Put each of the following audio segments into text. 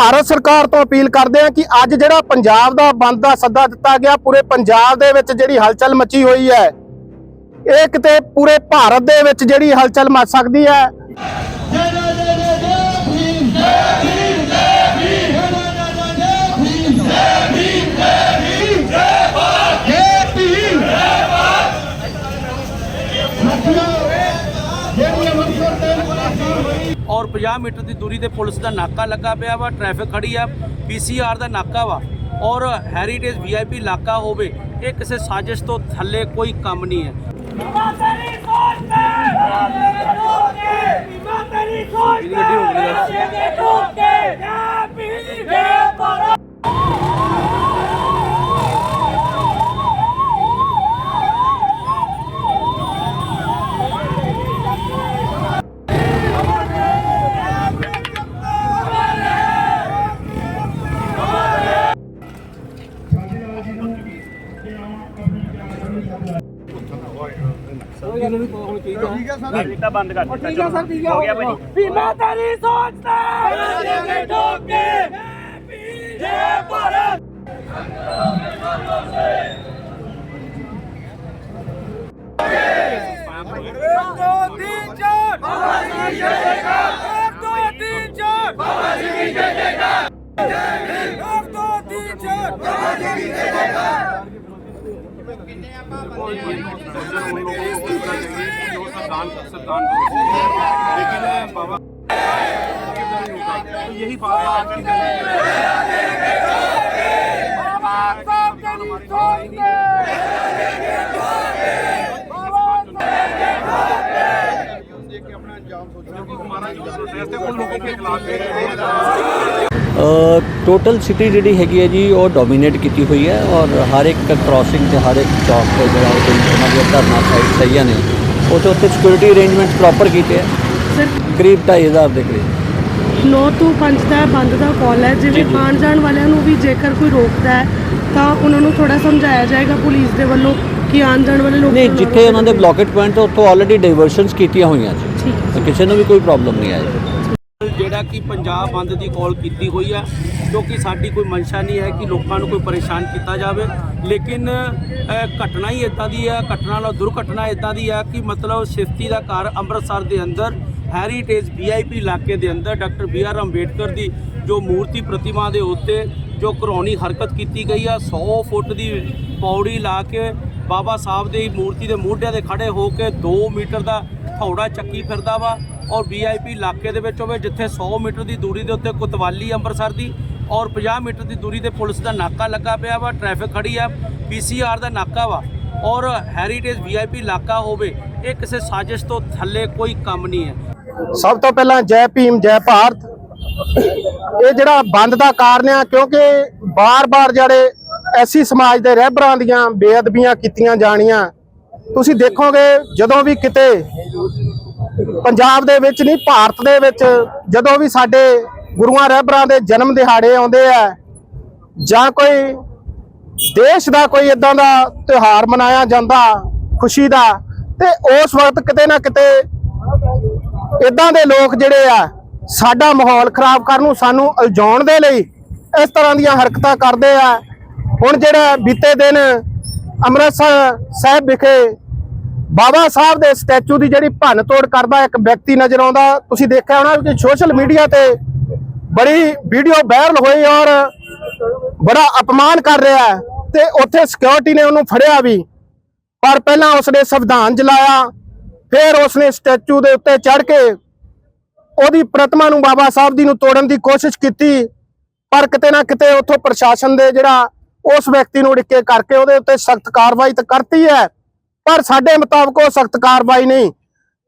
ਭਾਰਤ ਸਰਕਾਰ ਤੋਂ ਅਪੀਲ ਕਰਦੇ ਹਾਂ ਕਿ ਅੱਜ ਜਿਹੜਾ ਪੰਜਾਬ ਦਾ ਬੰਦ ਦਾ ਸੱਦਾ ਦਿੱਤਾ ਗਿਆ, ਪੂਰੇ ਪੰਜਾਬ ਦੇ ਵਿੱਚ ਜਿਹੜੀ ਹਲਚਲ ਮਚੀ ਹੋਈ ਹੈ, ਇਹ ਕਿਤੇ ਪੂਰੇ ਭਾਰਤ ਦੇ ਵਿੱਚ ਜਿਹੜੀ ਹਲਚਲ ਮਚ ਸਕਦੀ ਹੈ। ਔਰ 50 ਮੀਟਰ ਦੀ ਦੂਰੀ ਤੇ ਪੁਲਿਸ ਦਾ ਨਾਕਾ ਲੱਗਾ ਪਿਆ ਵਾ ਟ੍ਰੈਫਿਕ ਖੜੀ ਆ ਪੀਸੀਆਰ ਦਾ ਨਾਕਾ ਵਾ ਔਰ ਹੈਰੀਟੇਜ ਵੀਆਈਪੀ ਇਲਾਕਾ ਹੋਵੇ ਇਹ ਕਿਸੇ ਸਾਜ਼ਿਸ਼ ਤੋਂ ਥੱਲੇ ਕੋਈ ਕੰਮ ਨਹੀਂ ਹੈ। ਤੇਰੀ ਸੋਚ ਤੇ ਬੀਮਾ ਤੇਰੀ ਸੋਚ ਤੇ ਨਸ਼ੇ ਦੇ ਠੋਕੇ ਜੈ ਭੀਮ ਜੈ ਭਾਰਤ ਇੱਕ ਦੋ ਤਿੰਨ ਚਾਰ ਬਾਬਾ ਜੀ ਕੀ ਜੈਕਾਰ ਇੱਕ ਦੋ ਤਿੰਨ ਚਾਰ ਬਾਬਾ ਜੀ ਕੀ ਜੈਕਾਰ ਇੱਕ ਦੋ ਤਿੰਨ ਚਾਰ ਬਾਬਾ ਜੀ ਕੀ ਜੈਕਾਰ ਬਾਬਾ ਸਾਹਿਬ ਤੇਰੀ ਸੋਚ ਤੇ ਟੋਟਲ ਸਿਟੀ ਜਿਹੜੀ ਹੈਗੀ ਹੈ ਜੀ ਉਹ ਡੋਮੀਨੇਟ ਕੀਤੀ ਹੋਈ ਹੈ ਔਰ ਹਰ ਇੱਕ ਕ੍ਰਾਸਿੰਗ ਤੇ ਹਰ ਇੱਕ ਚੌਕ ਤੇ ਜਿਹੜਾ ਉਹ ਕੋਈ ਉਹਨਾਂ ਦੀਆਂ ਧਰਨਾ ਸਾਈਟ ਸਹੀਆਂ ਨੇ 'ਤੇ ਉੱਥੇ ਸਿਕਿਉਰਿਟੀ ਅਰੇਂਜਮੈਂਟਸ ਪ੍ਰੋਪਰ ਕੀਤੇ ਆ। ਸਰ ਕਰੀਬ 2500 ਦੇ ਕਰੀਬ। 9 ਤੋਂ 5 ਦਾ ਬੰਦ ਦਾ ਕਾਲ ਹੈ। ਜਿਵੇਂ ਆਉਣ ਜਾਣ ਵਾਲਿਆਂ ਨੂੰ ਵੀ ਜੇਕਰ ਕੋਈ ਰੋਕਦਾ ਹੈ ਤਾਂ ਉਹਨਾਂ ਨੂੰ ਥੋੜਾ ਸਮਝਾਇਆ ਜਾਏਗਾ ਪੁਲਿਸ ਦੇ ਵੱਲੋਂ ਕਿ ਆਉਣ ਜਾਣ ਵਾਲੇ ਲੋਕ ਨਹੀਂ ਜਿੱਥੇ ਉਹਨਾਂ ਦੇ ਬਲੌਕੇਟ ਪੁਆਇੰਟ ਉੱਥੋਂ ਆਲਰੇਡੀ ਡਾਈਵਰਸ਼ਨਸ ਕੀਤੀਆਂ ਹੋਈਆਂ ਜੀ। ਠੀਕ ਹੈ ਕਿਸੇ ਨੂੰ ਵੀ ਕੋਈ ਪ੍ਰੋਬਲਮ ਨਹੀਂ ਆਈ ਜਿਹੜਾ ਕਿ ਪੰਜਾਬ ਬੰਦ ਦੀ ਕਾਲ ਕੀਤੀ ਹੋਈ ਆ, ਕਿਉਂਕਿ ਸਾਡੀ ਕੋਈ ਮਨਸ਼ਾ ਨਹੀਂ ਹੈ ਕਿ ਲੋਕਾਂ ਨੂੰ ਕੋਈ ਪਰੇਸ਼ਾਨ ਕੀਤਾ ਜਾਵੇ। ਲੇਕਿਨ ਘਟਨਾ ਹੀ ਇਦਾਂ ਦੀ ਹੈ ਘਟਨਾ ਨਾਲ ਦੁਰਘਟਨਾ ਇਦਾਂ ਦੀ ਆ ਕਿ ਮਤਲਬ ਸਿਫਤੀ ਦਾ ਘਰ ਅੰਮ੍ਰਿਤਸਰ ਦੇ ਅੰਦਰ ਹੈਰੀਟੇਜ ਵੀਆਈਪੀ ਇਲਾਕੇ ਦੇ ਅੰਦਰ ਡਾਕਟਰ ਬੀ ਆਰ ਅੰਬੇਡਕਰ ਦੀ ਜੋ ਮੂਰਤੀ ਪ੍ਰਤਿਮਾ ਦੇ ਉੱਤੇ ਜੋ ਘਰੌਣੀ ਹਰਕਤ ਕੀਤੀ ਗਈ ਆ 100 ਫੁੱਟ ਦੀ ਪੌੜੀ ਲਾ ਕੇ ਬਾਬਾ ਸਾਹਿਬ ਦੀ ਮੂਰਤੀ ਦੇ ਮੋਢਿਆਂ ਤੇ ਖੜੇ ਹੋ ਕੇ 2 ਮੀਟਰ ਦਾ ਹੌੜਾ ਚੱਕੀ ਫਿਰਦਾ ਵਾ ਔਰ ਵੀਆਈਪੀ ਇਲਾਕੇ ਦੇ ਵਿੱਚ ਹੋਵੇ ਜਿੱਥੇ 100 ਮੀਟਰ ਦੀ ਦੂਰੀ ਦੇ ਉੱਤੇ ਕੁਤਵਾਲੀ ਅੰਮ੍ਰਿਤਸਰ ਦੀ ਔਰ 50 ਮੀਟਰ ਦੀ ਦੂਰੀ ਤੇ ਪੁਲਿਸ ਦਾ ਨਾਕਾ ਲੱਗਾ ਪਿਆ ਵਾ ਟ੍ਰੈਫਿਕ ਖੜੀ ਆ ਪੀਸੀਆਰ ਦਾ ਨਾਕਾ ਵਾ ਔਰ ਹੈਰੀਟੇਜ ਵੀਆਈਪੀ ਇਲਾਕਾ ਹੋਵੇ, ਇਹ ਕਿਸੇ ਸਾਜ਼ਿਸ਼ ਤੋਂ ਥੱਲੇ ਕੋਈ ਕੰਮ ਨਹੀਂ ਹੈ। ਸਭ ਤੋਂ ਪਹਿਲਾਂ ਜੈ ਭੀਮ, ਜੈ ਭਾਰਤ। ਇਹ ਜਿਹੜਾ ਬੰਦ ਦਾ ਕਾਰਨ ਆ, ਕਿਉਂਕਿ ਬਾਰ-ਬਾਰ ਜਿਹੜੇ ਐਸੀ ਸਮਾਜ ਦੇ ਰਹਿਬਰਾਂ ਦੀਆਂ ਬੇਅਦਬੀਆਂ ਕੀਤੀਆਂ ਜਾਣੀਆਂ। ਤੁਸੀਂ ਦੇਖੋਗੇ ਜਦੋਂ ਵੀ ਕਿਤੇ ਪੰਜਾਬ ਦੇ ਵਿੱਚ ਨਹੀਂ, ਭਾਰਤ ਦੇ ਵਿੱਚ ਜਦੋਂ ਵੀ ਸਾਡੇ ਗੁਰੂਆਂ ਰਹਿਬਰਾਂ ਦੇ ਜਨਮ ਦਿਹਾੜੇ ਆਉਂਦੇ ਆ, ਜਾਂ ਕੋਈ ਦੇਸ਼ ਦਾ ਕੋਈ ਇਦਾਂ ਦਾ ਤਿਉਹਾਰ ਮਨਾਇਆ ਜਾਂਦਾ ਖੁਸ਼ੀ ਦਾ, ਤੇ ਉਸ ਵਕਤ ਕਿਤੇ ਨਾ ਕਿਤੇ ਇਦਾਂ ਦੇ ਲੋਕ ਜਿਹੜੇ ਆ, ਸਾਡਾ ਮਾਹੌਲ ਖਰਾਬ ਕਰਨ ਨੂੰ ਸਾਨੂੰ ਉਲਝਾਉਣ ਦੇ ਲਈ ਇਸ ਤਰ੍ਹਾਂ ਦੀਆਂ ਹਰਕਤਾਂ ਕਰਦੇ ਆ। ਹੁਣ ਜਿਹੜਾ ਬੀਤੇ ਦਿਨ ਅੰਮ੍ਰਿਤਸਰ ਸਾਹਿਬ ਵਿਖੇ ਬਾਬਾ ਸਾਹਿਬ ਦੇ ਸਟੈਚੂ ਦੀ ਜਿਹੜੀ ਭੰਨ ਤੋੜ ਕਰਦਾ ਇੱਕ ਵਿਅਕਤੀ ਨਜ਼ਰ ਆਉਂਦਾ, ਤੁਸੀਂ ਦੇਖਿਆ ਹੋਣਾ ਕਿ ਸੋਸ਼ਲ ਮੀਡੀਆ ਤੇ ਬੜੀ ਵੀਡੀਓ ਵਾਇਰਲ ਹੋਈ ਔਰ ਬੜਾ ਅਪਮਾਨ ਕਰ ਰਿਹਾ ਹੈ ਤੇ ਉੱਥੇ ਸਿਕਿਉਰਿਟੀ ਨੇ ਉਹਨੂੰ ਫੜਿਆ ਵੀ। ਪਰ ਪਹਿਲਾਂ ਉਸਨੇ ਸੰਵਿਧਾਨ ਜਲਾਇਆ, ਫਿਰ ਉਸਨੇ ਸਟੈਚੂ ਦੇ ਉੱਤੇ ਚੜ ਕੇ ਉਹਦੀ ਪ੍ਰਤਿਮਾ ਨੂੰ ਬਾਬਾ ਸਾਹਿਬ ਦੀ ਨੂੰ ਤੋੜਨ ਦੀ ਕੋਸ਼ਿਸ਼ ਕੀਤੀ। ਪਰ ਕਿਤੇ ਨਾ ਕਿਤੇ ਉੱਥੋਂ ਪ੍ਰਸ਼ਾਸਨ ਦੇ ਜਿਹੜਾ ਉਸ ਵਿਅਕਤੀ ਨੂੰ ਡਿੱਕੇ ਕਰਕੇ ਉਹਦੇ ਉੱਤੇ ਸਖਤ ਕਾਰਵਾਈ ਤਾਂ ਕਰਤੀ ਹੈ, ਪਰ ਸਾਡੇ ਮੁਤਾਬਕ ਉਹ ਸਖਤ ਕਾਰਵਾਈ ਨਹੀਂ,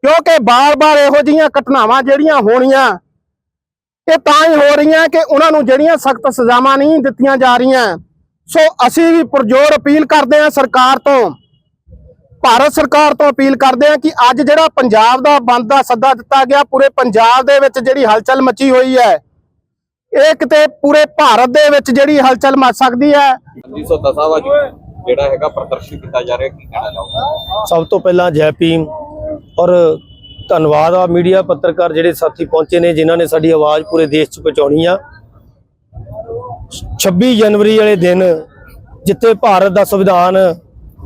ਕਿਉਂਕਿ ਬਾਰ-ਬਾਰ ਇਹੋ ਜਿਹੀਆਂ ਘਟਨਾਵਾਂ ਜਿਹੜੀਆਂ ਹੋਣੀਆਂ, ਇਹ ਤਾਂ ਹੀ ਹੋ ਰਹੀਆਂ ਕਿ ਉਹਨਾਂ ਨੂੰ ਜਿਹੜੀਆਂ ਸਖਤ ਸਜ਼ਾਵਾਂ ਨਹੀਂ ਦਿੱਤੀਆਂ ਜਾ ਰਹੀਆਂ। ਸੋ ਅਸੀਂ ਵੀ ਪੁਰਜੋਰ ਅਪੀਲ ਕਰਦੇ ਹਾਂ ਸਰਕਾਰ ਤੋਂ, ਭਾਰਤ ਸਰਕਾਰ ਤੋਂ ਅਪੀਲ ਕਰਦੇ ਹਾਂ ਕਿ ਅੱਜ ਜਿਹੜਾ ਪੰਜਾਬ ਦਾ ਬੰਦ ਦਾ ਸੱਦਾ ਦਿੱਤਾ ਗਿਆ, ਪੂਰੇ ਪੰਜਾਬ ਦੇ ਵਿੱਚ ਜਿਹੜੀ ਹਲਚਲ ਮਚੀ ਹੋਈ ਹੈ ਇਹ ਕਿਤੇ ਪੂਰੇ ਭਾਰਤ ਦੇ ਵਿੱਚ ਜਿਹੜੀ ਹਲਚਲ ਮਚ ਸਕਦੀ ਹੈ? 1910 ਵਾ ਜਿਹੜਾ ਹੈਗਾ ਪ੍ਰਦਰਸ਼ਨ ਕੀਤਾ ਜਾ ਰਿਹਾ ਕੀ ਕਹਿਣਾ ਚਾਹੋਗੇ? ਸਭ ਤੋਂ ਪਹਿਲਾਂ ਜੈ ਭੀਮ ਔਰ ਧੰਨਵਾਦ ਆ ਮੀਡੀਆ ਪੱਤਰਕਾਰ ਜਿਹੜੇ ਸਾਥੀ ਪਹੁੰਚੇ ਨੇ ਜਿਨ੍ਹਾਂ ਨੇ ਸਾਡੀ ਆਵਾਜ਼ ਪੂਰੇ ਦੇਸ਼ 'ਚ ਪਹੁੰਚਾਉਣੀ ਆ। 26 ਜਨਵਰੀ ਵਾਲੇ ਦਿਨ ਜਿੱਥੇ ਭਾਰਤ ਦਾ ਸੰਵਿਧਾਨ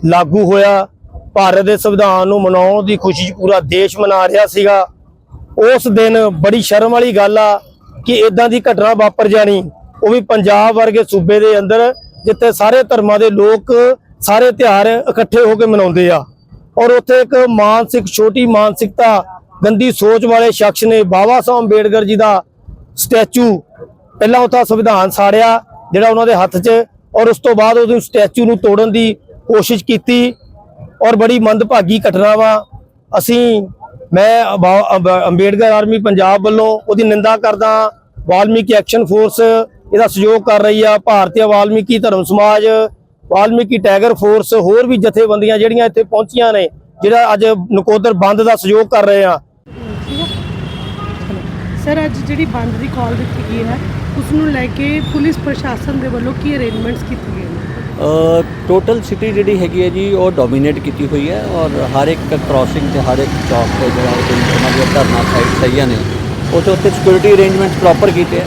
ਲਾਗੂ ਹੋਇਆ ਭਾਰਤ ਦੇ ਸੰਵਿਧਾਨ ਨੂੰ ਮਨਾਉਣ ਦੀ ਖੁਸ਼ੀ 'ਚ ਪੂਰਾ ਦੇਸ਼ ਮਨਾ ਰਿਹਾ ਸੀਗਾ। ਉਸ ਦਿਨ ਬੜੀ ਸ਼ਰਮ ਵਾਲੀ ਗੱਲ ਆ ਕਿ ਇਦਾਂ ਦੀ ਘਟਨਾ ਵਾਪਰ ਜਾਣੀ, ਉਹ ਵੀ ਪੰਜਾਬ ਵਰਗੇ ਸੂਬੇ ਦੇ ਅੰਦਰ, ਜਿੱਥੇ ਸਾਰੇ ਧਰਮਾਂ ਦੇ ਲੋਕ ਸਾਰੇ ਤਿਉਹਾਰ ਇਕੱਠੇ ਹੋ ਕੇ ਮਨਾਉਂਦੇ ਆ। ਔਰ ਉੱਥੇ ਇੱਕ ਮਾਨਸਿਕ, ਛੋਟੀ ਮਾਨਸਿਕਤਾ, ਗੰਦੀ ਸੋਚ ਵਾਲੇ ਸ਼ਖਸ ਨੇ ਬਾਬਾ ਸਾਹਿਬ ਅੰਬੇਡਕਰ ਜੀ ਦਾ ਸਟੈਚੂ ਪਹਿਲਾਂ ਉੱਥਾ ਸੰਵਿਧਾਨ ਸਾੜਿਆ, ਜਿਹੜਾ ਉਹਨਾਂ ਦੇ ਹੱਥ 'ਚ, ਔਰ ਉਸ ਤੋਂ ਬਾਅਦ ਉਹਦੇ ਸਟੈਚੂ ਨੂੰ ਤੋੜਨ ਦੀ ਕੋਸ਼ਿਸ਼ ਕੀਤੀ। ਔਰ ਬੜੀ ਮੰਦਭਾਗੀ ਘਟਨਾ ਵਾ ਅਸੀਂ ਮੈਂ ਅੰਬੇਡਕਰ ਆਰਮੀ ਪੰਜਾਬ ਵੱਲੋਂ ਉਹਦੀ ਨਿੰਦਾ ਕਰਦਾ ਵਾਲਮੀਕੀ ਐਕਸ਼ਨ ਫੋਰਸ ਇਹਦਾ ਸਹਿਯੋਗ ਕਰ ਰਹੀ ਆ। ਭਾਰਤੀ ਵਾਲਮੀਕੀ ਧਰਮ ਸਮਾਜ, ਵਾਲਮੀਕੀ ਟਾਈਗਰ ਫੋਰਸ, ਹੋਰ ਵੀ ਜਥੇਬੰਦੀਆਂ ਜਿਹੜੀਆਂ ਇੱਥੇ ਪਹੁੰਚੀਆਂ ਨੇ, ਜਿਹੜਾ ਅੱਜ ਨਕੋਦਰ ਬੰਦ ਦਾ ਸਹਿਯੋਗ ਕਰ ਰਹੇ ਆ। ਸਰ, ਅੱਜ ਜਿਹੜੀ ਬੰਦ ਦੀ ਕਾਲ ਦਿੱਤੀ ਗਈ ਹੈ ਉਸ ਨੂੰ ਲੈ ਕੇ ਪੁਲਿਸ ਪ੍ਰਸ਼ਾਸਨ ਦੇ ਵੱਲੋਂ ਕੀ ਅਰੇਂਜਮੈਂਟਸ ਕੀਤੇ ਗਏ ਟੋਟਲ ਸਿਟੀ ਜਿਹੜੀ ਹੈਗੀ ਹੈ ਜੀ ਉਹ ਡੋਮੀਨੇਟ ਕੀਤੀ ਹੋਈ ਹੈ ਔਰ ਹਰ ਇੱਕ ਕ੍ਰਾਸਿੰਗ ਤੇ ਹਰ ਇੱਕ ਚੌਕ ਤੇ ਜਿਹੜਾ ਉਹਨਾਂ ਦੀਆਂ ਧਰਨਾ ਸਾਈਟ ਸਹੀਆਂ ਨੇ ਉੱਥੇ ਉੱਥੇ ਸਿਕਿਉਰਿਟੀ ਅਰੇਂਜਮੈਂਟਸ ਪ੍ਰੋਪਰ ਕੀਤੇ ਆ।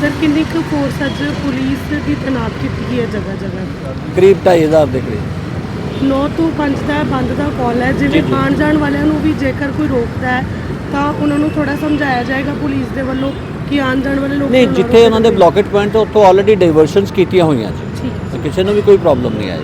ਸਰ ਕਿੰਨੀ ਕੁ ਫੋਰਸ ਅੱਜ ਪੁਲਿਸ ਦੀ ਤੈਨਾਤ ਕੀਤੀ ਗਈ ਹੈ ਜਗ੍ਹਾ ਜਗ੍ਹਾ ਕਰੀਬ 2500 ਦੇ ਕਰੀਬ। 9 ਤੋਂ 5 ਦਾ ਬੰਦ ਦਾ ਕਾਲ ਹੈ ਜਿਵੇਂ ਆਉਣ ਜਾਣ ਵਾਲਿਆਂ ਨੂੰ ਵੀ ਜੇਕਰ ਕੋਈ ਰੋਕਦਾ ਹੈ ਤਾਂ ਉਹਨਾਂ ਨੂੰ ਥੋੜਾ ਸਮਝਾਇਆ ਜਾਏਗਾ ਪੁਲਿਸ ਦੇ ਵੱਲੋਂ ਕਿ ਆਉਣ ਜਾਣ ਵਾਲੇ ਲੋਕਾਂ ਨਹੀਂ ਜਿੱਥੇ ਉਹਨਾਂ ਦੇ। ਬਲੌਕੇਟ ਪੁਆਇੰਟ ਉੱਥੋਂ ਆਲਰੇਡੀ ਡਾਈਵਰਸ਼ਨਸ ਕੀਤੀਆਂ ਹੋਈਆਂ ਹੈ ਕਿਸੇ ਨੂੰ ਵੀ ਕੋਈ ਪ੍ਰੋਬਲਮ ਨਹੀਂ ਆਈ